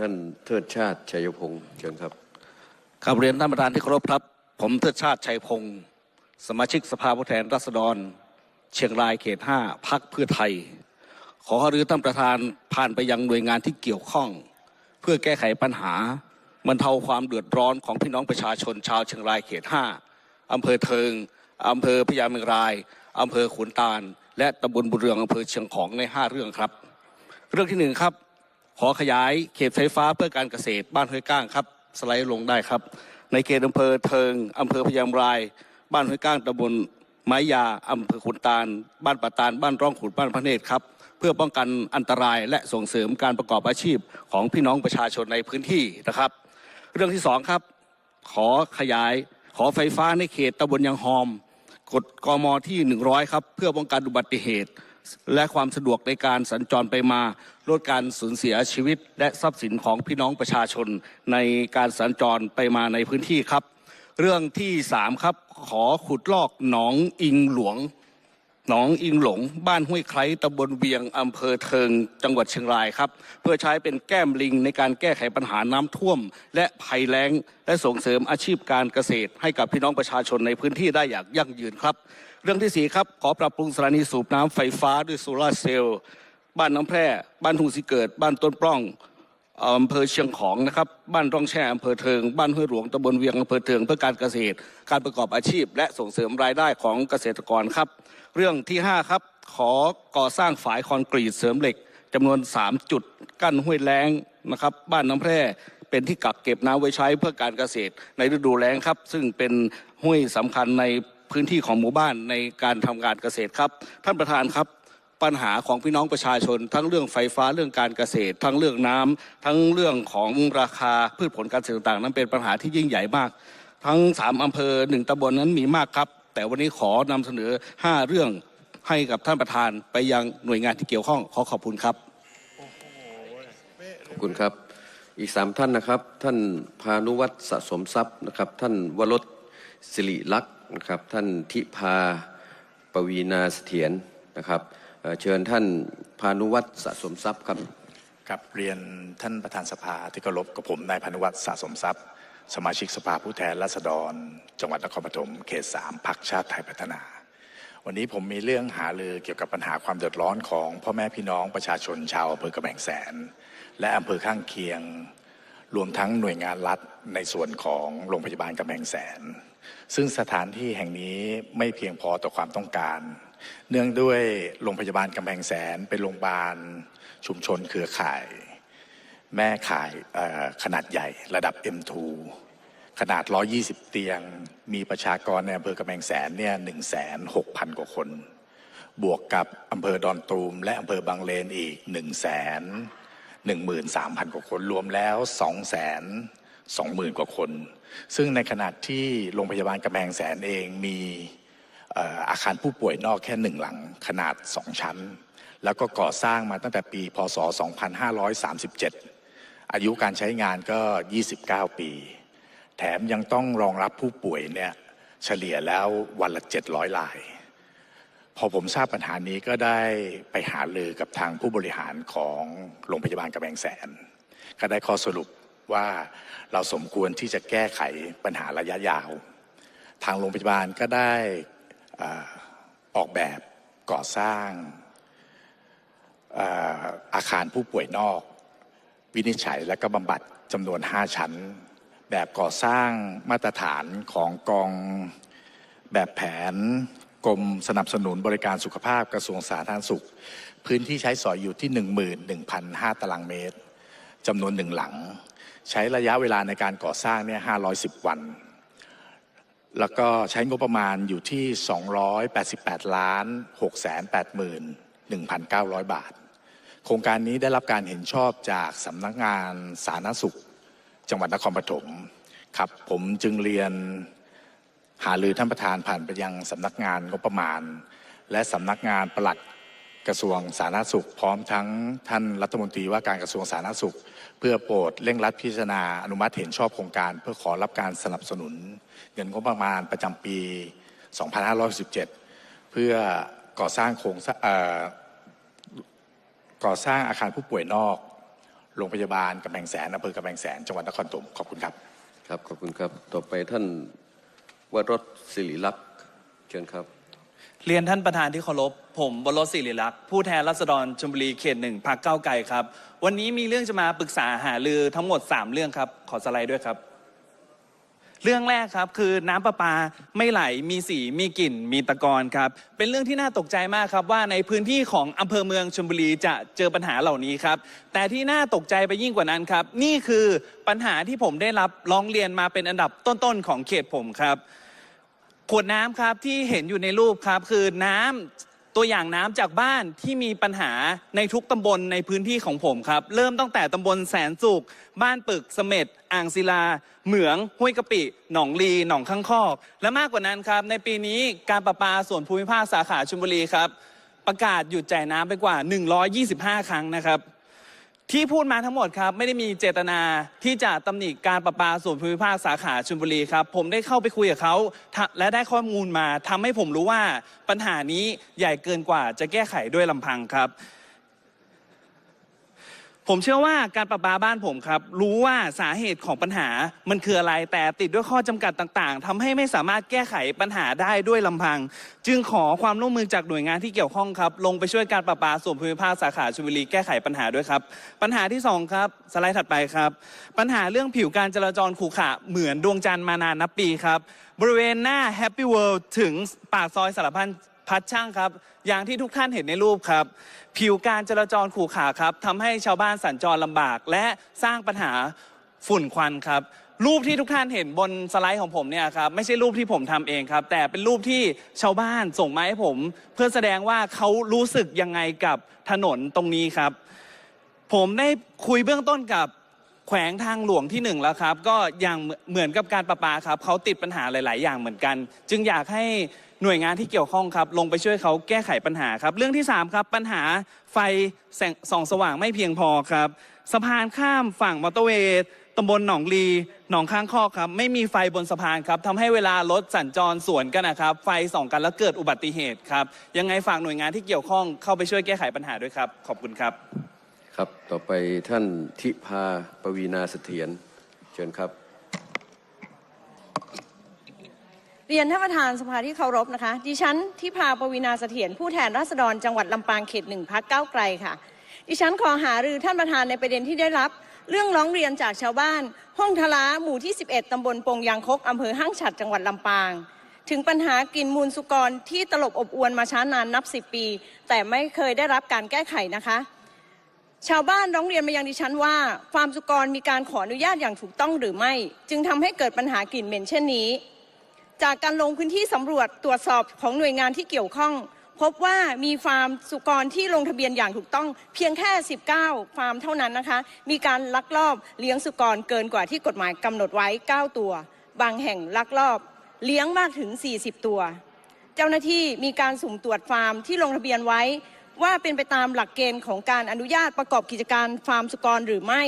ท่านเทิดชาติชัยพงศ์เชิญครับครับเรียนท่านประธานที่เคารพครับ ผมเทิดชาติชัยพงศ์สมาชิกสภาผู้แทนราษฎร เชียงรายเขต5พักเพื่อไทย ขอหรือท่านประธานผ่านไปยังหน่วยงานที่เกี่ยวข้อง เพื่อแก้ไขปัญหาบรรเทาความเดือดร้อนของพี่น้องประชาชนชาวเชียงรายเขต5อำเภอเทิงอำเภอพญาเมงรายอำเภอขุนตาล และตำบลบุเรืองอำเภอเชียงของใน5เรื่องครับ เรื่องที่หนึ่งครับ ขอขยายเขตไฟฟ้าเพื่อการเกษตรบ้านห้วยก้างครับ สไลด์ลงได้ครับ ในเขตอำเภอเทิงอำเภอพยามราย บ้านห้วยก้างตำบลไม้ยาอำเภอขุนตาล บ้านปะตานบ้านร่องขุนบ้านพระเนตรครับ เพื่อป้องกันอันตรายและส่งเสริมการประกอบอาชีพของพี่น้องประชาชนในพื้นที่นะครับ เรื่องที่สองครับ ขอขยายขอไฟฟ้าในเขตตำบลยังหอมกฎกมที่ 100 ครับ เพื่อป้องกันอุบัติเหตุ และความสะดวกในการสัญจรไปมาลดการสูญเสียชีวิต และทรัพย์สินของพี่น้องประชาชนในการสัญจรไปมาในพื้นที่ครับ เรื่องที่สามครับขอขุดลอกหนองอิงหลวงหนองอิงหลง บ้านห้วยไคล้ตำบลเวียงอำเภอเทิง จังหวัดเชียงรายครับ เพื่อใช้เป็นแก้มลิงในการแก้ไขปัญหาน้ำท่วม และภัยแล้ง และส่งเสริมอาชีพการเกษตร ให้กับพี่น้องประชาชนในพื้นที่ได้อย่างยั่งยืนครับ เรื่องที่สี่ครับขอปรับปรุงสถานีสูบน้ำไฟฟ้าด้วยโซลาร์เซลล์บ้านน้ำแพร่ บ้านทุ่งสีเกิด บ้านต้นปล้องอำเภอเชียงของนะครับ บ้านร่องแช่อำเภอเทิง บ้านห้วยหลวงตำบลเวียงอำเภอเทิงเพื่อการเกษตร การประกอบอาชีพ และส่งเสริมรายได้ของเกษตรกรครับ เรื่องที่ 5 ครับ ขอก่อสร้างฝายคอนกรีตเสริมเหล็กจำนวน 3 จุด กั้นห้วยแล้งนะครับ บ้านน้ำแพร่เป็นที่กักเก็บน้ำไว้ใช้เพื่อการเกษตรในฤดูแล้งครับ ซึ่งเป็นห้วยสำคัญใน พื้นที่ของหมู่บ้านในการทำการเกษตรครับ ท่านประธานครับปัญหาของพี่น้องประชาชน ทั้งเรื่องไฟฟ้าเรื่องการเกษตร ทั้งเรื่องน้ำทั้งเรื่องของราคาพืชผลการเกษตรต่างๆ นั้นเป็นปัญหาที่ยิ่งใหญ่มาก ทั้งสามอำเภอหนึ่งตำบลนั้นมีมากครับ แต่วันนี้ขอนำเสนอ 5 เรื่องให้กับท่านประธานไปยังหน่วยงานที่เกี่ยวข้องขอขอบคุณครับขอบคุณครับอีกสามท่านนะครับ ท่านพานุวัฒน์สะสมทรัพย์นะครับ ท่านวรสสิริลักษณ นะครับท่านทิพาปวีนาเสถียรนะครับเเชิญท่านพานุวัฒน์สะสมทรัพย์ครับครับเรียนท่านประธานสภาที่เคารพกับผมนายพานุวัฒน์สะสมทรัพย์ สมาชิกสภาผู้แทนราษฎร จังหวัดนครปฐมเขตสามพักชาติไทยพัฒนา วันนี้ผมมีเรื่องหารือเกี่ยวกับปัญหาความเดือดร้อนของพ่อแม่พี่น้องประชาชนชาวอำเภอกระแบงแสน และอำเภอข้างเคียง รวมทั้งหน่วยงานรัฐในส่วนของโรงพยาบาลกำแพงแสน ซึ่งสถานที่แห่งนี้ไม่เพียงพอต่อความต้องการ เนื่องด้วยโรงพยาบาลกำแพงแสนเป็นโรงพยาบาลชุมชนเครือข่าย แม่ข่ายขนาดใหญ่ระดับ M2 ขนาด 120 เตียง มีประชากรในอำเภอกำแพงแสนเนี่ย1 6 0 0 0กว่าคน บวกกับอำเภอดอนตูม และอำเภอบางเลนอีก1 1 3 0 0 0 กว่าคนรวมแล้ว 2 20,000 กว่าคน ซึ่งในขณะที่โรงพยาบาลกำแพงแสนเองมีเอ่ออาคารผู้ป่วยนอกแค่หนึ่งหลังขนาด 2 ชั้น แล้วก็ก่อสร้างมาตั้งแต่ปี พศ 2537 อายุการใช้งานก็ 29 ปี แถมยังต้องรองรับผู้ป่วยเนี่ยเฉลี่ยแล้ววันละ 700ราย พอผมทราบปัญหานี้ก็ได้ไปหาลือกับทางผู้บริหารของโรงพยาบาลกระแบงแสน ก็ได้ข้อสรุปว่าเราสมควรที่จะแก้ไขปัญหาระยะยาว ทางโรงพยาบาลก็ได้ออกแบบก่อสร้างอาอาคารผู้ป่วยนอก วินิจฉัยและก็บำบัดจำนวน 5 ชั้น แบบก่อสร้างมาตรฐานของกองแบบแผน กรมสนับสนุนบริการสุขภาพกระทรวงสาธารณสุข พื้นที่ใช้สอยอยู่ที่ 11,005 ตารางเมตรจำนวนหนึ่งหลัง ใช้ระยะเวลาในการก่อสร้างเนี่ย510 วัน แล้วก็ใช้งบประมาณอยู่ที่ 288 ล้าน681,900 บาท โครงการนี้ได้รับการเห็นชอบจากสำนักงานสาธารณสุข จังหวัดนครปฐมครับผมจึงเรียน หารือท่านประธานผ่านไปยังสำนักงานงบประมาณ และสำนักงานปลัดกระทรวงสาธารณสุข พร้อมทั้งท่านรัฐมนตรีว่าการกระทรวงสาธารณสุข เพื่อโปรดเร่งรัดพิจารณาอนุมัติเห็นชอบโครงการ เพื่อขอรับการสนับสนุน เงินงบประมาณประจำปี 2567เพื่อก่อสร้างโครงสร้างก่อสร้างอาคารผู้ป่วยนอก โรงพยาบาลกำแพงแสนอำเภอกำแพงแสนจังหวัดนครปฐมขอบคุณครับ ครับ ขอบคุณครับ ต่อไปท่าน วรสศิริลักษ์เชิญครับ เรียนท่านประธานที่เคารพผมบรสศิริลักษ์ผู้แทนรัษฎรชลบุรีเขตหนึ่งพักเก้าไกลครับ วันนี้มีเรื่องจะมาปรึกษาหารือทั้งหมด 3 เรื่องครับ ขอสไลด์ด้วยครับ เรื่องแรกครับคือน้ำประปาไม่ไหลมีสีมีกลิ่นมีตะกอนครับ เป็นเรื่องที่น่าตกใจมากครับว่าในพื้นที่ของอำเภอเมืองชลบุรีจะเจอปัญหาเหล่านี้ครับ แต่ที่น่าตกใจไปยิ่งกว่านั้นครับ นี่คือปัญหาที่ผมได้รับร้องเรียนมาเป็นอันดับต้นๆของเขตผมครับ ขวดน้ำครับที่เห็นอยู่ในรูปครับคือน้ำตัวอย่างน้ำจากบ้านที่มีปัญหาในทุกตำบลในพื้นที่ของผมครับ เริ่มตั้งแต่ตำบลแสนสุข บ้านปึกเสม็ดอ่างศิลา เหมือง ห้วยกะปิ หนองลี หนองข้างคอก และมากกว่านั้นครับ ในปีนี้การประปาส่วนภูมิภาคสาขาชลบุรีครับ ประกาศหยุดจ่ายน้ำไปกว่า 125 ครั้งนะครับ ที่พูดมาทั้งหมดครับ ไม่ได้มีเจตนาที่จะตำหนิการประปาส่วนภูมิภาคสาขาชลบุรีครับผมได้เข้าไปคุยกับเขาและได้ข้อมูลมาทำให้ผมรู้ว่าปัญหานี้ใหญ่เกินกว่าจะแก้ไขด้วยลำพังครับ ผมเชื่อว่าการประปาบ้านผมครับ รู้ว่าสาเหตุของปัญหามันคืออะไร แต่ติดด้วยข้อจำกัดต่างๆทำให้ไม่สามารถแก้ไขปัญหาได้ด้วยลำพัง จึงขอความร่วมมือจากหน่วยงานที่เกี่ยวข้องครับ ลงไปช่วยการประปาส่วนภูมิภาคสาขาชลบุรีแก้ไขปัญหาด้วยครับ ปัญหาที่สองครับ สไลด์ถัดไปครับ ปัญหาเรื่องผิวการจราจรขรุขระเหมือนดวงจันทร์มานานนับปีครับบริเวณหน้า Happy World ถึงปากซอยสารพัน พัดช่างครับ อย่างที่ทุกท่านเห็นในรูปครับ ผิวการจราจรขรุขระครับทำให้ชาวบ้านสัญจรลำบาก และสร้างปัญหาฝุ่นควันครับ รูปที่ทุกท่านเห็นบนสไลด์ของผมเนี่ยครับไม่ใช่รูปที่ผมทำเองครับ แต่เป็นรูปที่ชาวบ้านส่งมาให้ผม เพื่อแสดงว่าเขารู้สึกยังไงกับถนนตรงนี้ครับ ผมได้คุยเบื้องต้นกับแขวงทางหลวงที่หนึ่งแล้วครับ ก็อย่างเหมือนกับการประปาครับเขาติดปัญหาหลาย ๆ อย่างเหมือนกัน จึงอยากให้ หน่วยงานที่เกี่ยวข้องครับ ลงไปช่วยเขาแก้ไขปัญหาครับ เรื่องที่สามครับ ปัญหาไฟแสงส่องสว่างไม่เพียงพอครับ สะพานข้ามฝั่งมอเตอร์เวย์ตำบลหนองลีหนองข้างคอกครับ ไม่มีไฟบนสะพานครับทำให้เวลารถสัญจรสวนกันนะครับ ไฟส่องกันแล้วเกิดอุบัติเหตุครับ ยังไงฝากหน่วยงานที่เกี่ยวข้องเข้าไปช่วยแก้ไขปัญหาด้วยครับ ขอบคุณครับ ครับ ต่อไปท่านทิพาปวีนาเสถียรเชิญครับ เรียนท่านประธานสภาที่เคารพนะคะ ดิฉันที่พาปวีนาเสถียรผู้แทนราษฎรจังหวัดลำปางเขตหนึ่งพักเก้าไกลค่ะ ดิฉันขอหารือท่านประธานในประเด็นที่ได้รับ เรื่องร้องเรียนจากชาวบ้าน ห้องทลาหมู่ที่ 11 ตำบลปงยางคกอำเภอห้างฉัดจังหวัดลำปาง ถึงปัญหากินมูลสุกรที่ตลบอบอวนมาช้านานนับ10ปี แต่ไม่เคยได้รับการแก้ไขนะคะ ชาวบ้านร้องเรียนมายังดิฉันว่าฟาร์มสุกรมีการขออนุญาตอย่างถูกต้องหรือไม่ จึงทำให้เกิดปัญหากลิ่นเหม็นเช่นนี้ จากการลงพื้นที่สำรวจตรวจสอบของหน่วยงานที่เกี่ยวข้อง พบว่ามีฟาร์มสุกรที่ลงทะเบียนอย่างถูกต้องเพียงแค่ 19 ฟาร์มเท่านั้นนะคะ มีการลักลอบเลี้ยงสุกรเกินกว่าที่กฎหมายกำหนดไว้ 9 ตัว บางแห่งลักลอบเลี้ยงมากถึง 40 ตัว เจ้าหน้าที่มีการสุ่มตรวจฟาร์มที่ลงทะเบียนไว้ ว่าเป็นไปตามหลักเกณฑ์ของการอนุญาตประกอบกิจการฟาร์มสุกรหรือไม่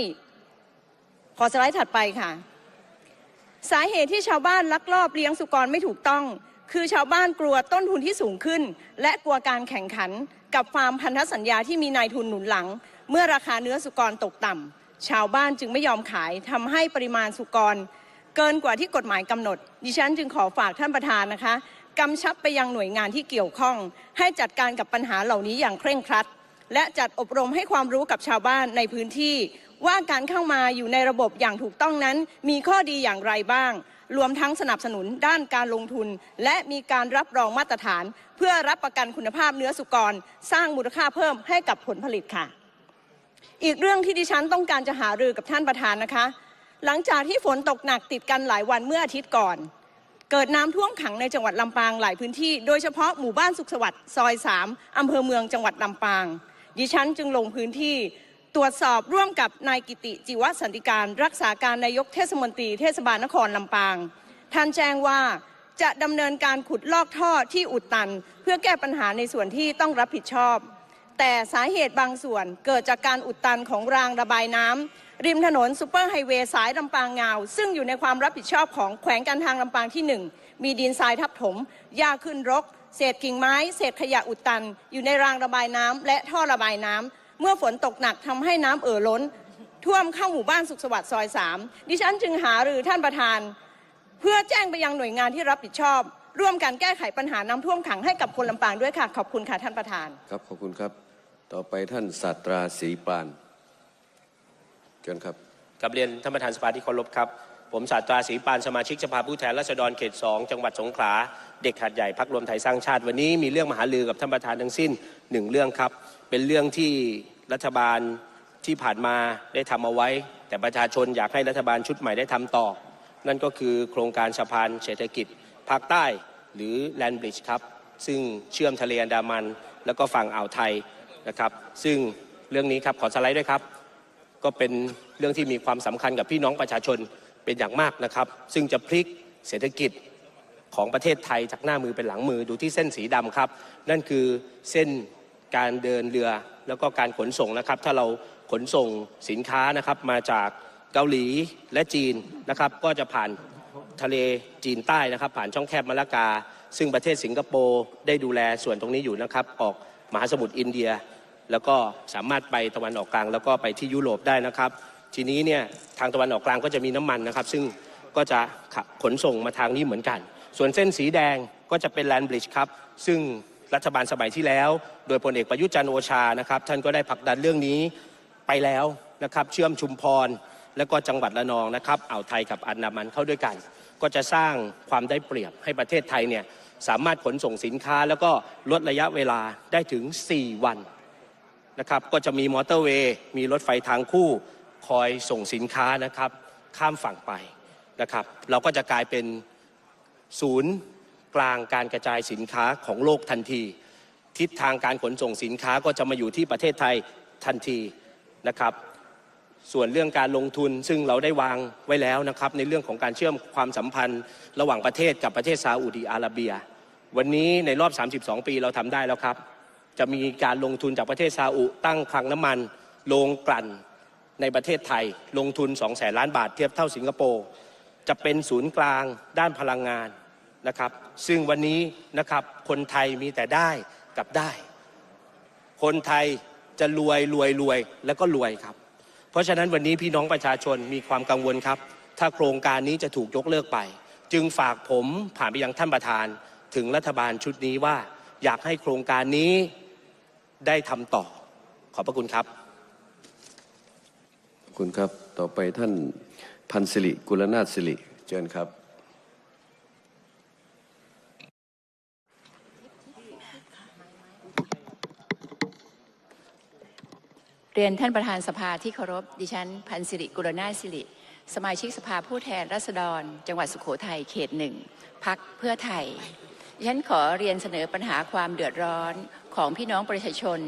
ขอสไลด์ถัดไปค่ะ สาเหตุที่ชาวบ้านลักลอบเลี้ยงสุกรไม่ถูกต้อง คือชาวบ้านกลัวต้นทุนที่สูงขึ้น และกลัวการแข่งขันกับฟาร์มพันธสัญญาที่มีนายทุนหนุนหลัง เมื่อราคาเนื้อสุกรตกต่ำชาวบ้านจึงไม่ยอมขายทำให้ปริมาณสุกร เกินกว่าที่กฎหมายกำหนด ดิฉันจึงขอฝากท่านประธานนะคะกำชับไปยังหน่วยงานที่เกี่ยวข้อง ให้จัดการกับปัญหาเหล่านี้อย่างเคร่งครัด และจัดอบรมให้ความรู้กับชาวบ้านในพื้นที่ ว่าการเข้ามาอยู่ในระบบอย่างถูกต้องนั้น มีข้อดีอย่างไรบ้าง รวมทั้งสนับสนุนด้านการลงทุน และมีการรับรองมาตรฐาน เพื่อรับประกันคุณภาพเนื้อสุกร สร้างมูลค่าเพิ่มให้กับผลผลิตค่ะ อีกเรื่องที่ดิฉันต้องการจะหารือกับท่านประธานนะคะ หลังจากที่ฝนตกหนักติดกันหลายวันเมื่ออาทิตย์ก่อนเกิดน้ำท่วมขังในจังหวัดลำปางหลายพื้นที่ โดยเฉพาะหมู่บ้านสุขสวัสดิ์ซอย 3 อำเภอเมืองจังหวัดลำปาง ดิฉันจึงลงพื้นที่ ตรวจสอบร่วมกับนายกิติจิวสันติการ รักษาการนายกเทศมนตรีเทศบาลนครลำปาง ท่านแจ้งว่าจะดำเนินการขุดลอกท่อที่อุดตัน เพื่อแก้ปัญหาในส่วนที่ต้องรับผิดชอบ แต่สาเหตุบางส่วนเกิดจากการอุดตันของรางระบายน้ำริมถนนซูเปอร์ไฮเวย์สายลำปางงาว ซึ่งอยู่ในความรับผิดชอบของแขวงการทางลำปางที่ 1 มีดินทรายทับถมหญ้าขึ้นรก เศษกิ่งไม้ เศษขยะอุดตัน อยู่ในรางระบายน้ำและท่อระบายน้ำ มื่อฝนตกหนักทำให้น้ำเอ่อล้น ท่วมเข้าหมู่บ้านสุขสวัสดิ์ซอยสามดิฉันจึงหารือท่านประธาน เพื่อแจ้งไปยังหน่วยงานที่รับผิดชอบ ร่วมกันแก้ไขปัญหาน้ำท่วมขังให้กับคนลำปางด้วยค่ะ ขอบคุณค่ะท่านประธาน ครับขอบคุณครับ ต่อไปท่านศาสตราศรีปานเชิญครับกับเรียนท่านประธานสภาที่เคารพครับผมศาสตราศรีปานสมาชิกสภาผู้แทนราษฎรเขต2จังหวัดสงขลาเด็กหัดใหญ่พักรวมไทยสร้างชาติวันนี้มีเรื่องมหาลือกับท่านประธานทั้งสิ้นหนึ่งเรื่องครับ เป็นเรื่องที่ รัฐบาลที่ผ่านมาได้ทำเอาไว้ แต่ประชาชนอยากให้รัฐบาลชุดใหม่ได้ทำต่อ นั่นก็คือโครงการสะพานเศรษฐกิจภาคใต้หรือแลนบริดจ์ครับ ซึ่งเชื่อมทะเลอันดามัน แล้วก็ฝั่งอ่าวไทยนะครับ ซึ่งเรื่องนี้ครับขอสไลด์ด้วยครับ ก็เป็นเรื่องที่มีความสำคัญกับพี่น้องประชาชนเป็นอย่างมากนะครับ ซึ่งจะพลิกเศรษฐกิจของประเทศไทยจากหน้ามือเป็นหลังมือดูที่เส้นสีดำครับ นั่นคือเส้นการเดินเรือ แล้วก็การขนส่งนะครับ ถ้าเราขนส่งสินค้านะครับมาจากเกาหลีและจีนนะครับ ก็จะผ่านทะเลจีนใต้นะครับ ผ่านช่องแคบมาลากา ซึ่งประเทศสิงคโปร์ได้ดูแลส่วนตรงนี้อยู่นะครับ ออกมหาสมุทรอินเดีย แล้วก็สามารถไปตะวันออกกลางแล้วก็ไปที่ยุโรปได้นะครับ ทีนี้เนี่ยทางตะวันออกกลางก็จะมีน้ำมันนะครับ ซึ่งก็จะขับขนส่งมาทางนี้เหมือนกัน ส่วนเส้นสีแดงก็จะเป็นแลนบริดจ์ครับ ซึ่ง รัฐบาลสมัยที่แล้ว โดยพลเอกประยุทธ์จันโอชานะครับ ท่านก็ได้ผลักดันเรื่องนี้ไปแล้วนะครับเชื่อมชุมพร และก็จังหวัดระนองนะครับอ่าวไทยกับอันดามันเข้าด้วยกัน ก็จะสร้างความได้เปรียบให้ประเทศไทยเนี่ยสามารถขนส่งสินค้า แล้วก็ลดระยะเวลาได้ถึง 4 วันนะครับก็จะมีมอเตอร์เวย์มีรถไฟทางคู่คอยส่งสินค้านะครับข้ามฝั่งไปนะครับ เราก็จะกลายเป็นศูนย์ กลางการกระจายสินค้าของโลกทันที ทิศทางการขนส่งสินค้าก็จะมาอยู่ที่ประเทศไทยทันทีนะครับ ส่วนเรื่องการลงทุนซึ่งเราได้วางไว้แล้วนะครับ ในเรื่องของการเชื่อมความสัมพันธ์ ระหว่างประเทศกับประเทศซาอุดีอาระเบีย วันนี้ในรอบ 32 ปีเราทำได้แล้วครับ จะมีการลงทุนจากประเทศซาอุตั้งคลังน้ำมันโรงกลั่นในประเทศไทย ลงทุน2แสนล้านบาทเทียบเท่าสิงคโปร์จะเป็นศูนย์กลางด้านพลังงาน นะครับ ซึ่งวันนี้นะครับคนไทยมีแต่ได้กับได้ คนไทยจะรวยรวยรวยแล้วก็รวยครับ เพราะฉะนั้นวันนี้พี่น้องประชาชนมีความกังวลครับ ถ้าโครงการนี้จะถูกยกเลิกไป จึงฝากผมผ่านไปยังท่านประธานถึงรัฐบาลชุดนี้ว่า อยากให้โครงการนี้ได้ทำต่อ ขอบพระคุณครับขอบคุณครับ ต่อไปท่านพันศิริกุลนาถศิริเชิญครับ เรียนท่านประธานสภาที่เคารพ ดิฉัน พันสิริกุลนาถสิริ สมาชิกสภาผู้แทนราษฎร จังหวัดสุโขทัยเขตหนึ่งพักเพื่อไทย ดิฉันขอเรียนเสนอปัญหาความเดือดร้อนของพี่น้องประชาชน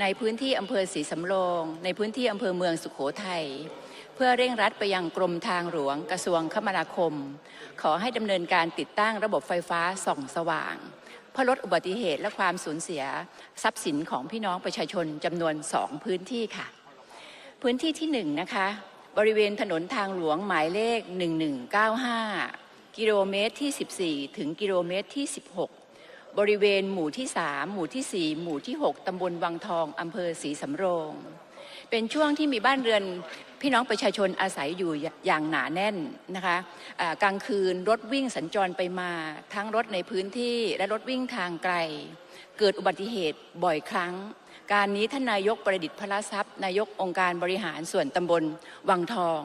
ในพื้นที่อำเภอศรีสำโรง ในพื้นที่อำเภอเมืองสุโขทัยเพื่อเร่งรัดไปยังกรมทางหลวงกระทรวงคมนาคม ขอให้ดำเนินการติดตั้งระบบไฟฟ้าส่องสว่าง พื่อลดอุบัติเหตุและความสูญเสียทรัพย์สินของพี่น้องประชาชนจำนวนสองพื้นที่ค่ะ พื้นที่ที่หนึ่งนะคะ บริเวณถนนทางหลวงหมายเลข 1195 กิโลเมตรที่ 14 ถึงกิโลเมตรที่ 16 บริเวณหมู่ที่ 3 หมู่ที่ 4 หมู่ที่ 6 ตำบลวังทอง อำเภอศรีสำโรง เป็นช่วงที่มีบ้านเรือน พี่น้องประชาชนอาศัยอยู่อย่างหนาแน่นนะคะกลางคืนรถวิ่งสัญจรไปมา ทั้งรถในพื้นที่และรถวิ่งทางไกล เกิดอุบัติเหตุบ่อยครั้ง การนี้ท่านนายกประดิษฐ์พระทรัพย์ นายกองค์การบริหารส่วนตำบลวังทอง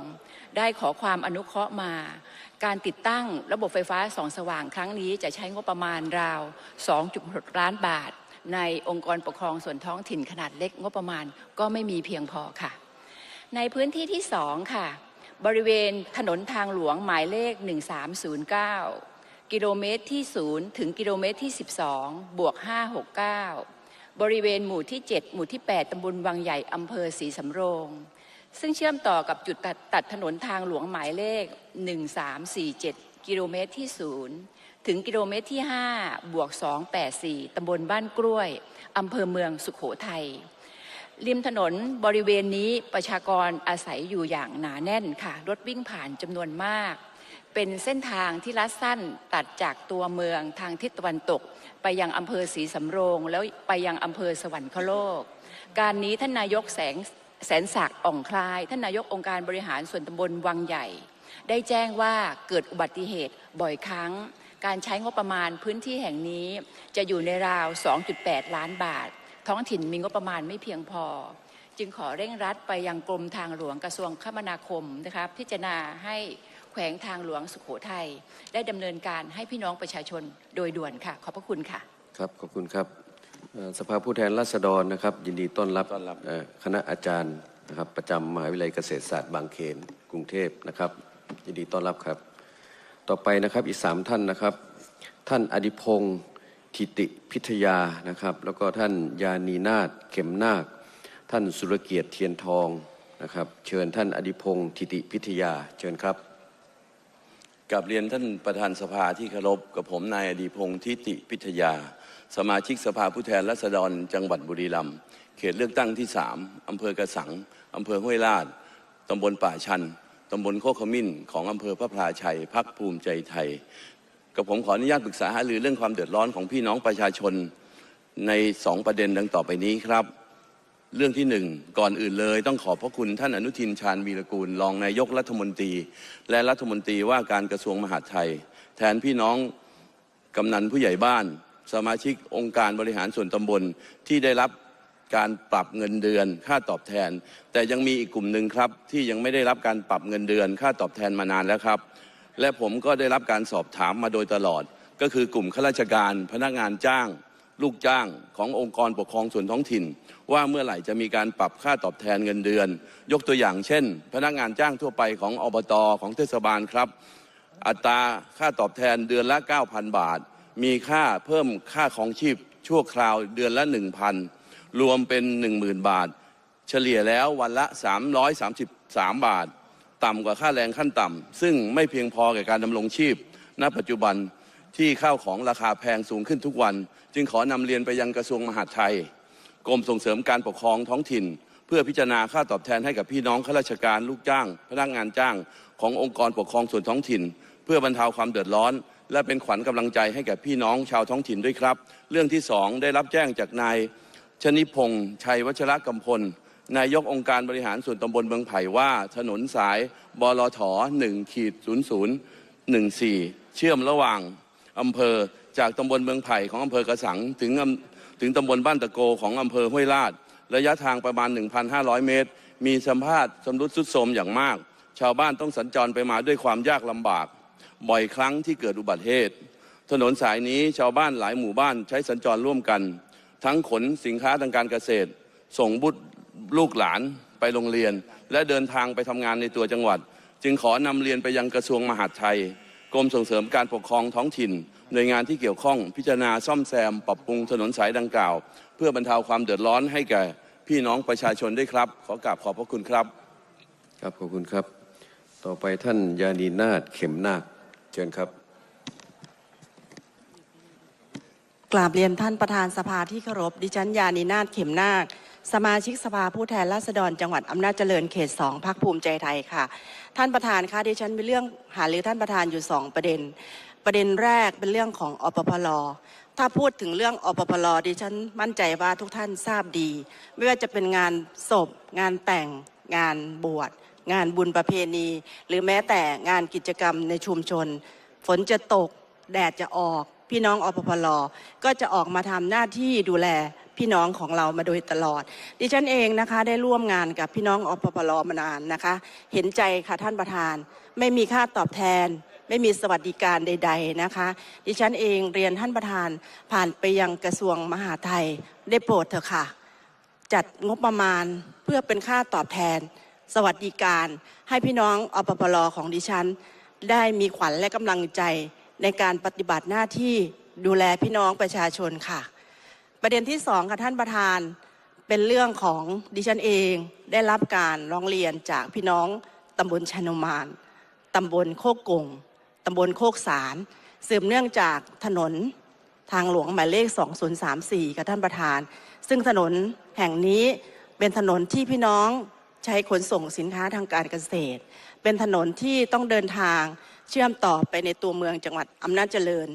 ได้ขอความอนุเคราะห์มา การติดตั้งระบบไฟฟ้าสองสว่างครั้งนี้จะใช้งบประมาณราว 2.6 ล้านบาท ในองค์กรปกครองส่วนท้องถิ่นขนาดเล็กงบประมาณก็ไม่มีเพียงพอค่ะ ในพื้นที่ที่สองค่ะ บริเวณถนนทางหลวงหมายเลข 1309 กิโลเมตรที่ 0 ถึงกิโลเมตรที่ 12 บวก 569 บริเวณหมู่ที่ 7 หมู่ที่ 8 ตำบลวังใหญ่ อำเภอศรีสำโรง ซึ่งเชื่อมต่อกับจุดตัดตัดถนนทางหลวงหมายเลข 1347 กิโลเมตรที่ 0 ถึงกิโลเมตรที่ 5 บวก 284 ตำบลบ้านกล้วย อำเภอเมืองสุขโขทัย ริมถนนบริเวณนี้ประชากรอาศัยอยู่อย่างหนาแน่นค่ะ รถวิ่งผ่านจำนวนมาก เป็นเส้นทางที่ลัดสั้นตัดจากตัวเมืองทางทิศตะวันตก ไปยังอำเภอศรีสำโรง แล้วไปยังอำเภอสวรรคโลก การนี้ท่านนายกแสงแสนศักดิ์อ่องคลาย ท่านนายกองค์การบริหารส่วนตำบลวังใหญ่ ได้แจ้งว่าเกิดอุบัติเหตุบ่อยครั้ง การใช้งบประมาณพื้นที่แห่งนี้ จะอยู่ในราว 2.8 ล้านบาท ท้องถิ่นมีงบประมาณไม่เพียงพอ จึงขอเร่งรัดไปยังกรมทางหลวงกระทรวงคมนาคมนะครับพิจารณาให้แขวงทางหลวงสุโขทัยได้ดำเนินการให้พี่น้องประชาชนโดยด่วนค่ะ ขอบพระคุณค่ะ ครับขอบคุณครับเอ่อสภาผู้แทนราษฎรนะครับ ยินดีต้อนรับเอ่อคณะอาจารย์นะครับประจำมหาวิทยาลัยเกษตรศาสตร์บางเขนกรุงเทพนะครับ ยินดีต้อนรับครับ ต่อไปนะครับอีกสามท่านนะครับ ท่านอดิพงศ์ ทิติพิทยานะครับ แล้วก็ท่านยานีนาฏเข็มนาค ท่านสุรเกียรติเทียนทองนะครับ เชิญท่านอดิพงศ์ทิติพิทยาเชิญครับกับเรียนท่านประธานสภาที่เคารพกับผมนายอดีพงศ์ทิติพิทยา สมาชิกสภาผู้แทนราษฎรจังหวัดบุรีรัมย์เขตเลือกตั้งที่3อำเภอกระสังอำเภอห้วยลาดตำบลป่าชันตำบลโคกขมิ้นของอำเภอพระพลาชัยพักภูมิใจไทย กับผมขออนุญาตปรึกษาหารือเรื่องความเดือดร้อนของพี่น้องประชาชนในสองประเด็นดังต่อไปนี้ครับ เรื่องที่หนึ่งก่อนอื่นเลยต้องขอบพระคุณท่านอนุทินชาญวีรกูล รองนายกรัฐมนตรี และรัฐมนตรีว่าการกระทรวงมหาดไทย แทนพี่น้องกำนันผู้ใหญ่บ้าน สมาชิกองค์การบริหารส่วนตำบลที่ได้รับการปรับเงินเดือนค่าตอบแทน แต่ยังมีอีกกลุ่มหนึ่งครับที่ยังไม่ได้รับการปรับเงินเดือนค่าตอบแทนมานานแล้วครับ และผมก็ได้รับการสอบถามมาโดยตลอด ก็คือกลุ่มข้าราชการ พนักงานจ้าง ลูกจ้างขององค์กรปกครองส่วนท้องถิ่น ว่าเมื่อไหร่จะมีการปรับค่าตอบแทนเงินเดือน ยกตัวอย่างเช่น พนักงานจ้างทั่วไปของอบตของเทศบาลครับ อัตราค่าตอบแทนเดือนละ 9,000 บาท มีค่าเพิ่มค่าของชีพชั่วคราวเดือนละ 1,000 รวมเป็น 10,000 บาท เฉลี่ยแล้ววันละ 333 บาท ต่ำกว่าค่าแรงขั้นต่ำซึ่งไม่เพียงพอแก่การดำรงชีพ ณ ปัจจุบันที่ข้าวของราคาแพงสูงขึ้นทุกวัน จึงขอนำเรียนไปยังกระทรวงมหาดไทยกรมส่งเสริมการปกครองท้องถิ่น เพื่อพิจารณาค่าตอบแทนให้กับพี่น้องข้าราชการลูกจ้าง พนักงานจ้างขององค์กรปกครองส่วนท้องถิ่น เพื่อบรรเทาความเดือดร้อน และเป็นขวัญกำลังใจให้แก่พี่น้องชาวท้องถิ่นด้วยครับ เรื่องที่สองได้รับแจ้งจากนายชนิพงษ์ชัยวัชระกำพล นายกองค์การบริหารส่วนตำบลเมืองไผ่ว่า ถนนสายบลท1ขีด0014เชื่อมระหว่างอำเภอจากตำบลเมืองไผ่ของอำเภอกระสังถึงอำถึงตำบลบ้านตะโกของอำเภอห้วยลาด ระยะทางประมาณ 1,500 เมตร มีสภาพสำรุดสุดโทมอย่างมาก ชาวบ้านต้องสัญจรไปมาด้วยความยากลำบาก บ่อยครั้งที่เกิดอุบัติเหตุ ถนนสายนี้ชาวบ้านหลายหมู่บ้านใช้สัญจรร่วมกัน ทั้งขนสินค้าทางการเกษตร ส่งบุตร ลูกหลานไปโรงเรียน และเดินทางไปทำงานในตัวจังหวัด จึงขอนำเรียนไปยังกระทรวงมหาดไทยกรมส่งเสริมการปกครองท้องถิ่นหน่วยงานที่เกี่ยวข้องพิจารณาซ่อมแซม ปรับปรุงถนนสายดังกล่าว เพื่อบรรเทาความเดือดร้อนให้แก่พี่น้องประชาชนด้วยครับ ขอกราบขอบพระคุณครับ ครับขอบคุณครับ ต่อไปท่านยานีนาฏเข็มนาคเชิญครับกราบเรียนท่านประธานสภาที่เคารพดิฉันยานินาถเข็มนาค สมาชิกสภาผู้แทนราษฎรจังหวัดอำนาจเจริญเขตสองพักภูมิใจไทยค่ะ ท่านประธานคะดิฉันมีเรื่องหารือท่านประธานอยู่สองประเด็น ประเด็นแรกเป็นเรื่องของอปพลถ้าพูดถึงเรื่องอปพลดิฉันมั่นใจว่าทุกท่านทราบดี ไม่ว่าจะเป็นงานศพ งานแต่ง งานบวช งานบุญประเพณี หรือแม้แต่งานกิจกรรมในชุมชน ฝนจะตก แดดจะออก พี่น้องอปพลก็จะออกมาทำหน้าที่ดูแล พี่น้องของเรามาโดยตลอด ดิฉันเองนะคะได้ร่วมงานกับพี่น้องอปพลมานานนะคะ เห็นใจค่ะท่านประธาน ไม่มีค่าตอบแทน ไม่มีสวัสดิการใด ๆนะคะ ดิฉันเองเรียนท่านประธานผ่านไปยังกระทรวงมหาดไทยได้โปรดเถอะค่ะ จัดงบประมาณเพื่อเป็นค่าตอบแทน สวัสดิการให้พี่น้องอปปลของดิฉัน ได้มีขวัญและกำลังใจในการปฏิบัติหน้าที่ดูแลพี่น้องประชาชนค่ะ ประเด็นที่สองค่ะท่านประธานเป็นเรื่องของดิฉันเองได้รับการร้องเรียนจากพี่น้องตำบลชนมานตำบลโคกกงตำบลโคกสารสืบเนื่องจากถนนทางหลวงหมายเลข 2034ค่ะท่านประธาน ซึ่งถนนแห่งนี้เป็นถนนที่พี่น้องใช้ขนส่งสินค้าทางการเกษตร เป็นถนนที่ต้องเดินทางเชื่อมต่อไปในตัวเมืองจังหวัดอำนาจเจริญ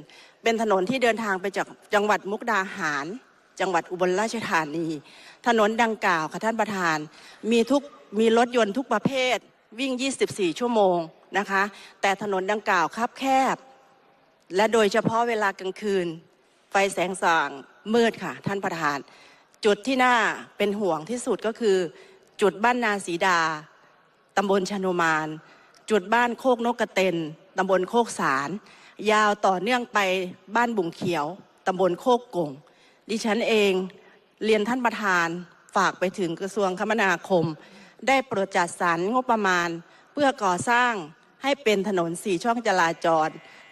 เป็นถนนที่เดินทางไปจากจังหวัดมุกดาหาร จังหวัดอุบลราชธานี ถนนดังกล่าวค่ะท่านประธาน มีทุกมีรถยนต์ทุกประเภทวิ่ง 24 ชั่วโมงนะคะ แต่ถนนดังกล่าวคับแคบ และโดยเฉพาะเวลากลางคืน ไฟแสงสว่างมืดค่ะ ท่านประธาน จุดที่น่าเป็นห่วงที่สุดก็คือ จุดบ้านนาสีดาตำบลชนุมาน จุดบ้านโคกนกกระเต็นตำบลโคกสาร ยาวต่อเนื่องไปบ้านบุงเขียวตำบลโคกกง ดิฉันเองเรียนท่านประธานฝากไปถึงกระทรวงคมนาคม ได้โปรดจัดสรรงบประมาณ เพื่อก่อสร้างให้เป็นถนนสี่ช่องจราจร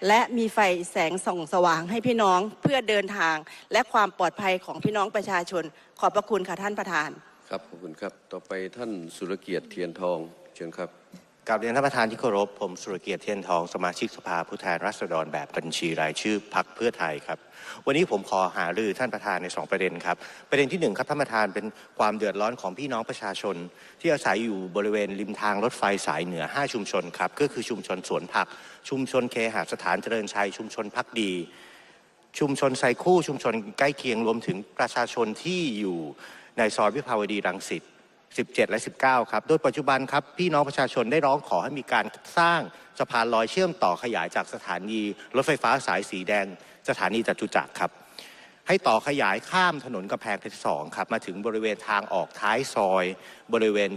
และมีไฟแสงส่องสว่างให้พี่น้องเพื่อเดินทาง และความปลอดภัยของพี่น้องประชาชน ขอบพระคุณค่ะท่านประธาน ครับขอบคุณครับ ต่อไปท่านสุรเกียรติเทียนทองเชิญครับ กราบเรียนท่านประธานที่เคารพผมสุรเกียรติเทียนทองสมาชิกสภาผู้แทนราษฎรแบบบัญชีรายชื่อพักเพื่อไทยครับ วันนี้ผมขอหารือท่านประธานในสองประเด็นครับ ประเด็นที่หนึ่งครับท่านประธานเป็นความเดือดร้อนของพี่น้องประชาชน ที่อาศัยอยู่บริเวณริมทางรถไฟสายเหนือ 5 ชุมชนครับก็คือชุมชนสวนผัก ชุมชนเคหสถานเจริญชัยชุมชนพักดี ชุมชนไซคู่ชุมชนใกล้เคียงรวมถึงประชาชนที่อยู่ในซอยวิภาวดีรังสิต 17 และ 19 ครับ โดยปัจจุบันครับ พี่น้องประชาชนได้ร้องขอให้มีการสร้างสะพานลอยเชื่อมต่อขยายจากสถานี รถไฟฟ้าสายสีแดง สถานีจตุจักรครับ ให้ต่อขยายข้ามถนนกำแพงเพชรสองครับ มาถึงบริเวณทางออกท้ายซอย บริเวณ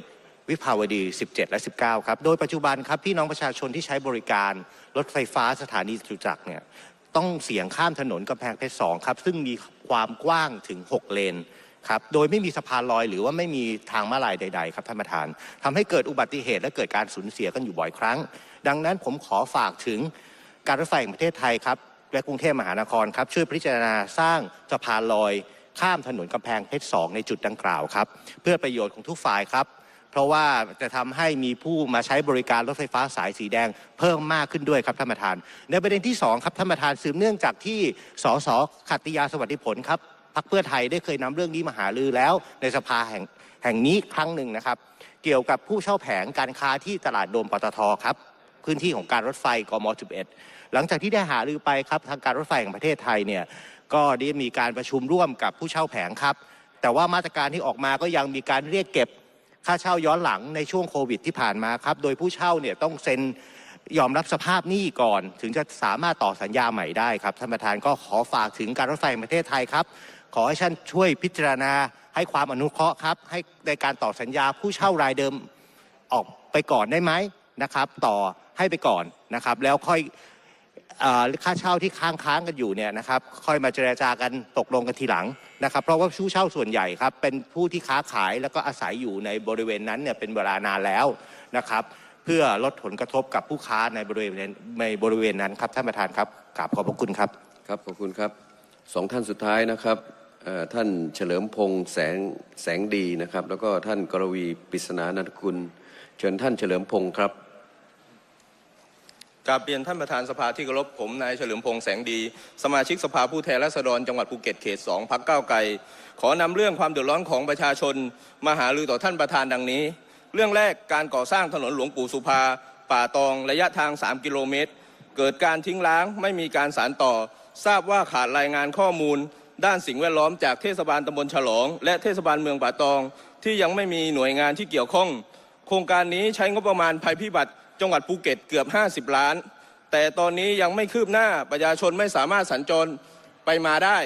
วิภาวดี 17 และ 19 ครับ โดยปัจจุบันครับพี่น้องประชาชนที่ใช้บริการรถไฟฟ้าสถานีจตุจักรเนี่ยต้องเสี่ยงข้ามถนนกำแพงเพชรสองครับ ซึ่งมีความกว้างถึง 6 เลน ครับโดยไม่มีสะพานลอยหรือว่าไม่มีทางม้าลายใด ๆ ครับท่านประธานทำให้เกิดอุบัติเหตุและเกิดการสูญเสียกันอยู่บ่อยครั้ง ดังนั้นผมขอฝากถึงการรถไฟแห่งประเทศไทยครับและกรุงเทพมหานครครับช่วยพิจารณาสร้างสะพานลอย ข้ามถนนกำแพงเพชรสองในจุดดังกล่าวครับ เพื่อประโยชน์ของทุกฝ่ายครับ เพราะว่าจะทำให้มีผู้มาใช้บริการรถไฟฟ้าสายสีแดงเพิ่มมากขึ้นด้วยครับท่านประธาน ในประเด็นที่สองครับท่านประธานสืบเนื่องจากที่สสขัตติยาสวัสดิผลครับ พรรคเพื่อไทยได้เคยนำเรื่องนี้มาหารือแล้วในสภาแห่งแห่งนี้ครั้งหนึ่งนะครับ เกี่ยวกับผู้เช่าแผงการค้าที่ตลาดโดมปตทครับพื้นที่ของการรถไฟกม 11 หลังจากที่ได้หารือไปครับทางการรถไฟแห่งประเทศไทยเนี่ยก็ได้มีการประชุมร่วมกับผู้เช่าแผงครับ แต่ว่ามาตรการที่ออกมาก็ยังมีการเรียกเก็บค่าเช่าย้อนหลังในช่วงโควิดที่ผ่านมาครับ โดยผู้เช่าเนี่ยต้องเซ็นยอมรับสภาพหนี้ก่อน ถึงจะสามารถต่อสัญญาใหม่ได้ครับท่านประธานก็ขอฝากถึงการรถไฟแห่งประเทศไทยครับ อให้ท่านช่วยพิจารณาให้ความอนุเคราะห์ครับ ให้ในการต่อสัญญาผู้เช่ารายเดิมออกไปก่อนได้ไหมนะครับ ต่อให้ไปก่อนนะครับ แล้วค่อยค่าเช่าที่ค้างค้างกันอยู่เนี่ยนะครับ ค่อยมาเจรจากันตกลงกันทีหลังนะครับ เพราะว่าผู้เช่าส่วนใหญ่ครับเป็นผู้ที่ค้าขายแล้วก็อาศัยอยู่ในบริเวณนั้นเนี่ยเป็นเวลานานแล้วนะครับ เพื่อลดผลกระทบกับผู้ค้าในบริเวณในบริเวณนั้นครับท่านประธานครับกราบขอบพระคุณครับครับขอบคุณครับสองท่านสุดท้ายนะครับ ท่านเฉลิมพงษ์แสงแสงดีนะครับ แล้วก็ท่านกรวีปริศนานันกุล เชิญท่านเฉลิมพงษ์ครับกราบเรียนท่านประธานสภาที่เคารพผมนายเฉลิมพงษ์แสงดี สมาชิกสภาผู้แทนราษฎรจังหวัดภูเก็ตเขตสองพักเก้าไกลขอนำเรื่องความเดือดร้อนของประชาชน มาหารือต่อท่านประธานดังนี้ เรื่องแรกการก่อสร้างถนนหลวงปู่สุภา ป่าตองระยะทาง 3 กิโลเมตร เกิดการทิ้งร้างไม่มีการสารต่อ ทราบว่าขาดรายงานข้อมูล ด้านสิ่งแวดล้อมจากเทศบาลตำบลฉลอง และเทศบาลเมืองป่าตอง ที่ยังไม่มีหน่วยงานที่เกี่ยวข้อง โครงการนี้ใช้งบประมาณภัยพิบัติจังหวัดภูเก็ตเกือบ 50 ล้าน แต่ตอนนี้ยังไม่คืบหน้าประชาชนไม่สามารถสัญจรไปมาได้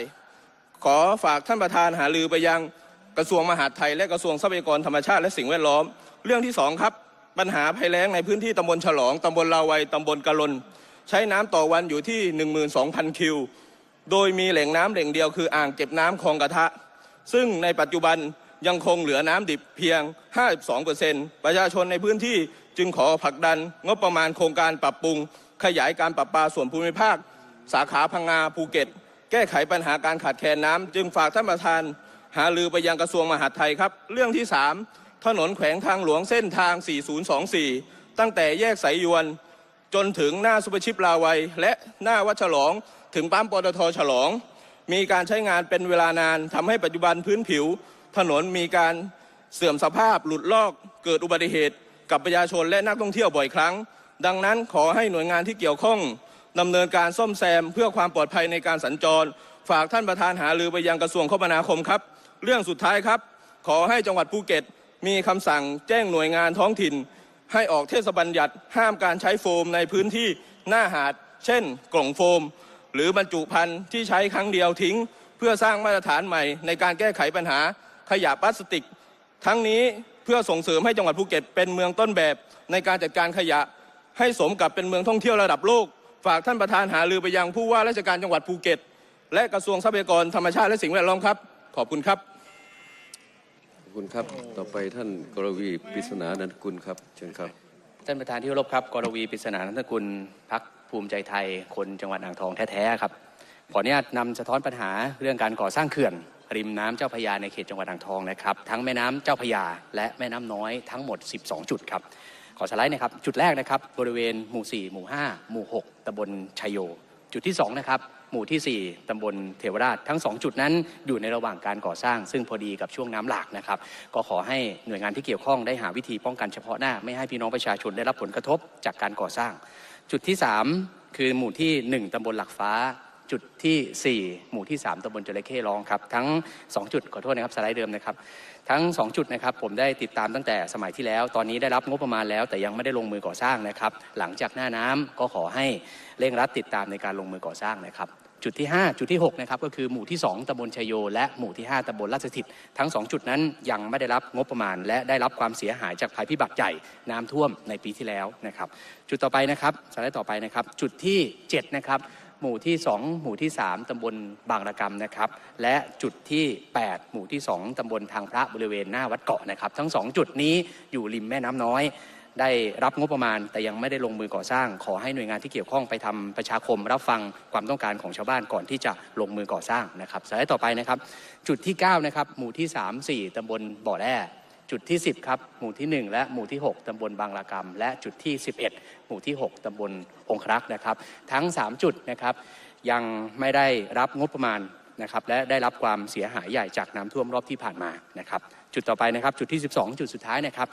ขอฝากท่านประธานหารือไปยังกระทรวงมหาดไทย และกระทรวงทรัพยากรธรรมชาติและสิ่งแวดล้อม เรื่องที่สองครับปัญหาภัยแล้งในพื้นที่ตำบลฉลองตำบลลาวัยตำบลกะลน ใช้น้ำต่อวันอยู่ที่ 12,000 คิว โดยมีแหล่งน้ำแหล่งเดียวคืออ่างเก็บน้ำคลองกระทะ ซึ่งในปัจจุบันยังคงเหลือน้ำดิบเพียง 52%ประชาชนในพื้นที่จึงขอผลักดันงบประมาณโครงการปรับปรุง ขยายการประปาส่วนภูมิภาค สาขาพังงาภูเก็ต แก้ไขปัญหาการขาดแคลนน้ำจึงฝากท่านประธาน หาลือไปยังกระทรวงมหาดไทยครับ เรื่องที่ 3 ถนนแขวงทางหลวงเส้นทาง 4024 ตั้งแต่แยกสายยวน จนถึงหน้าซุปเปอร์ชิปลาวัยและหน้าวัดฉลอง ถึงปั๊มปตทฉลอง มีการใช้งานเป็นเวลานานทำให้ปัจจุบันพื้นผิว ถนนมีการเสื่อมสภาพหลุดลอกเกิดอุบัติเหตุ กับประชาชนและนักท่องเที่ยวบ่อยครั้ง ดังนั้นขอให้หน่วยงานที่เกี่ยวข้องดำเนินการซ่อมแซม เพื่อความปลอดภัยในการสัญจร ฝากท่านประธานหารือไปยังกระทรวงคมนาคมครับ เรื่องสุดท้ายครับ ขอให้จังหวัดภูเก็ต มีคำสั่งแจ้งหน่วยงานท้องถิ่น ให้ออกเทศบัญญัติห้ามการใช้โฟมในพื้นที่หน้าหาด เช่น กล่องโฟม หรือบรรจุภัณฑ์ที่ใช้ครั้งเดียวทิ้ง เพื่อสร้างมาตรฐานใหม่ ในการแก้ไขปัญหาขยะพลาสติก ทั้งนี้เพื่อส่งเสริมให้จังหวัดภูเก็ตเป็นเมืองต้นแบบในการจัดการขยะ ให้สมกับเป็นเมืองท่องเที่ยวระดับโลก ฝากท่านประธานหารือไปยังผู้ว่าราชการจังหวัดภูเก็ต และกระทรวงทรัพยากรธรรมชาติและสิ่งแวดล้อมครับ ขอบคุณครับขอบคุณครับ ต่อไปท่านกรวีปริศนานันทกุลครับ เชิญครับ ท่านประธานที่เคารพครับกรวีปริศนานันทกุลพักภูมิใจไทย คนจังหวัดอ่างทองแท้ๆครับขออนุญาตนำสะท้อนปัญหาเรื่องการก่อสร้างเขื่อน ริมน้ำเจ้าพระยาในเขตจังหวัดอ่างทองนะครับ ทั้งแม่น้ำเจ้าพระยา และแม่น้ำน้อยทั้งหมด 12 จุดครับ ขอสไลด์นะครับ จุดแรกนะครับ บริเวณหมู่ 4 หมู่ 5 หมู่ 6ตำบลชัยโย จุดที่ 2 นะครับ หมู่ที่ 4ตำบลเทวราชทั้ง 2 จุดนั้นอยู่ในระหว่างการก่อสร้าง ซึ่งพอดีกับช่วงน้ำหลากนะครับ ก็ขอให้หน่วยงานที่เกี่ยวข้องได้หาวิธีป้องกันเฉพาะหน้า ไม่ให้พี่น้องประชาชนได้รับผลกระทบจากการก่อสร้าง จุดที่ 3 คือหมู่ที่ 1ตำบลหลักฟ้าจุดที่ 4 หมู่ที่ 3ตำบลจระเข้ร้องครับ ทั้ง 2 จุดขอโทษนะครับสไลด์เดิมนะครับ ทั้ง 2 จุดนะครับ ผมได้ติดตามตั้งแต่สมัยที่แล้ว ตอนนี้ได้รับงบประมาณแล้ว แต่ยังไม่ได้ลงมือก่อสร้างนะครับ หลังจากหน้าน้ำก็ขอให้เร่งรัดติดตามในการลงมือก่อสร้างนะครับ จุดที่ 5 จุดที่6นะครับก็คือหมู่ที่ 2ตำบลชยโย และหมู่ที่ 5ตำบลราชสถิตทั้ง 2 จุดนั้นยังไม่ได้รับงบประมาณ และได้รับความเสียหายจากภัยพิบัติใหญ่น้ำท่วมในปีที่แล้วนะครับ จุดต่อไปนะครับสไลด์ต่อไปนะครับ จุดที่7นะครับหมู่ที่ 2 หมู่ที่ 3ตำบลบางระกำนะครับ และจุดที่ 8 หมู่ที่ 2ตำบลทางพระบริเวณหน้าวัดเกาะนะครับ ทั้ง 2 จุดนี้อยู่ริมแม่น้ำน้อย ได้รับงบประมาณ แต่ยังไม่ได้ลงมือก่อสร้าง ขอให้หน่วยงานที่เกี่ยวข้องไปทำประชาคม รับฟังความต้องการของชาวบ้านก่อนที่จะลงมือก่อสร้างนะครับสไลด์ต่อไปนะครับ จุดที่9นะครับหมู่ที่ 3 4ตำบลบ่อแร่จุดที่ 10 ครับ หมู่ที่ 1 และหมู่ที่ 6ตำบลบางระกำและจุดที่ 11 หมู่ที่ 6ตำบลองครักษ์นะครับ ทั้ง 3 จุดนะครับ ยังไม่ได้รับงบประมาณนะครับ และได้รับความเสียหายใหญ่จากน้ำท่วมรอบที่ผ่านมานะครับ จุดต่อไปนะครับ จุดที่ 12 จุดสุดท้ายนะครับ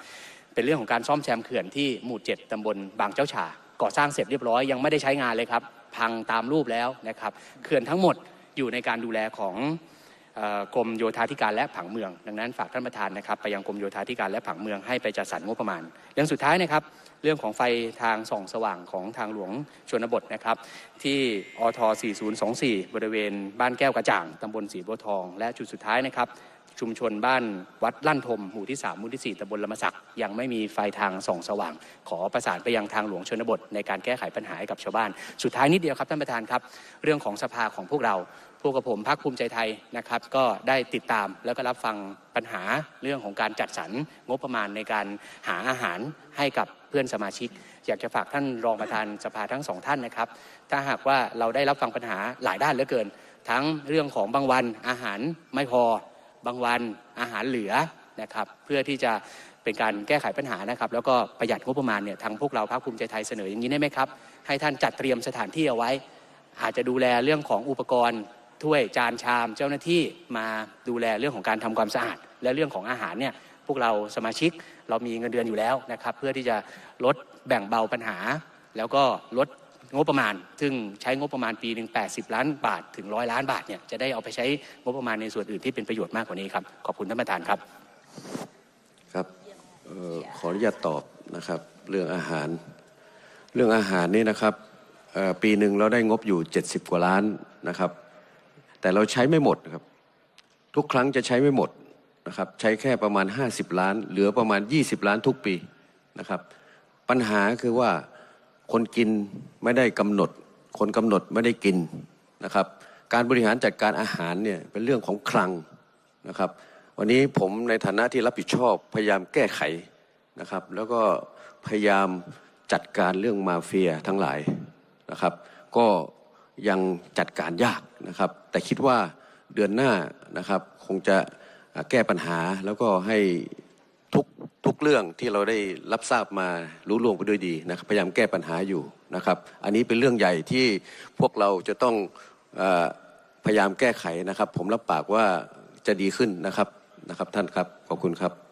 เป็นเรื่องของการซ่อมแซมเขื่อนที่หมู่7ตำบลบางเจ้าฉาก่อสร้างเสร็จเรียบร้อยยังไม่ได้ใช้งานเลยครับ พังตามรูปแล้วนะครับเขื่อนทั้งหมดอยู่ในการดูแลของกรมโยธาธิการและผังเมือง ดังนั้นฝากท่านประธานนะครับไปยังกรมโยธาธิการและผังเมืองให้ไปจัดสรรงบประมาณ เรื่องสุดท้ายนะครับ เรื่องของไฟทางส่องสว่างของทางหลวงชนบทนะครับ ที่อท4024 บริเวณบ้านแก้วกระจ่างตำบลสีบัวทอง และจุดสุดท้ายนะครับ ชุมชนบ้านวัดลั่นทมหมู่ที่3หมู่ที่ 4ตำบลลำมะสักยังไม่มีไฟทางส่องสว่าง ขอประสานไปยังทางหลวงชนบท ในการแก้ไขปัญหาให้กับชาวบ้าน สุดท้ายนิดเดียวครับท่านประธานครับ เรื่องของสภาของพวกเราพวกกับผมพักภูมิใจไทยนะครับก็ได้ติดตามแล้วก็รับฟังปัญหาเรื่องของการจัดสรรงบประมาณในการหาอาหารให้กับเพื่อนสมาชิก อยากจะฝากท่านรองประธานสภาทั้งสองท่านนะครับ ถ้าหากว่าเราได้รับฟังปัญหาหลายด้านเหลือเกิน ทั้งเรื่องของบางวันอาหารไม่พอ บางวันอาหารเหลือนะครับเพื่อที่จะเป็นการแก้ไขปัญหานะครับ แล้วก็ประหยัดงบประมาณเนี่ยทางพวกเราพรรคภูมิใจไทยเสนออย่างนี้ได้ไหมครับ ให้ท่านจัดเตรียมสถานที่เอาไว้ อาจจะดูแลเรื่องของอุปกรณ์ถ้วยจานชาม เจ้าหน้าที่มาดูแลเรื่องของการทำความสะอาด และเรื่องของอาหารเนี่ยพวกเราสมาชิกเรามีเงินเดือนอยู่แล้วนะครับ เพื่อที่จะลดแบ่งเบาปัญหา แล้วก็ลด งบประมาณ ซึ่งใช้งบประมาณปีหนึ่ง80 ล้านบาทถึงร้อยล้านบาทเนี่ยจะได้เอาไปใช้งบประมาณในส่วนอื่นที่เป็นประโยชน์มากกว่านี้ครับ ขอบคุณท่านประธานครับครับออขออนุญาตตอบนะครับ เรื่องอาหาร เรื่องอาหารนี่นะครับออปีหนึ่งเราได้งบอยู่ 70 กว่าล้านนะครับ แต่เราใช้ไม่หมดนะครับ ทุกครั้งจะใช้ไม่หมดนะครับ ใช้แค่ประมาณ 50 ล้าน เหลือประมาณ 20 ล้านทุกปีนะครับ ปัญหาคือว่า คนกินไม่ได้กำหนด คนกำหนดไม่ได้กินนะครับ การบริหารจัดการอาหารเนี่ยเป็นเรื่องของคลังนะครับ วันนี้ผมในฐานะที่รับผิดชอบพยายามแก้ไขนะครับ แล้วก็พยายามจัดการเรื่องมาเฟียทั้งหลายนะครับ ก็ยังจัดการยากนะครับ แต่คิดว่าเดือนหน้านะครับคงจะแก้ปัญหาแล้วก็ให้ ทุกเรื่องที่เราได้รับทราบมารู้ล่วงไปด้วยดีนะครับพยายามแก้ปัญหาอยู่นะครับ อันนี้เป็นเรื่องใหญ่ที่พวกเราจะต้องอพยายามแก้ไขนะครับ ผมรับปากว่าจะดีขึ้นนะครับนะครับท่านครับขอบคุณครับ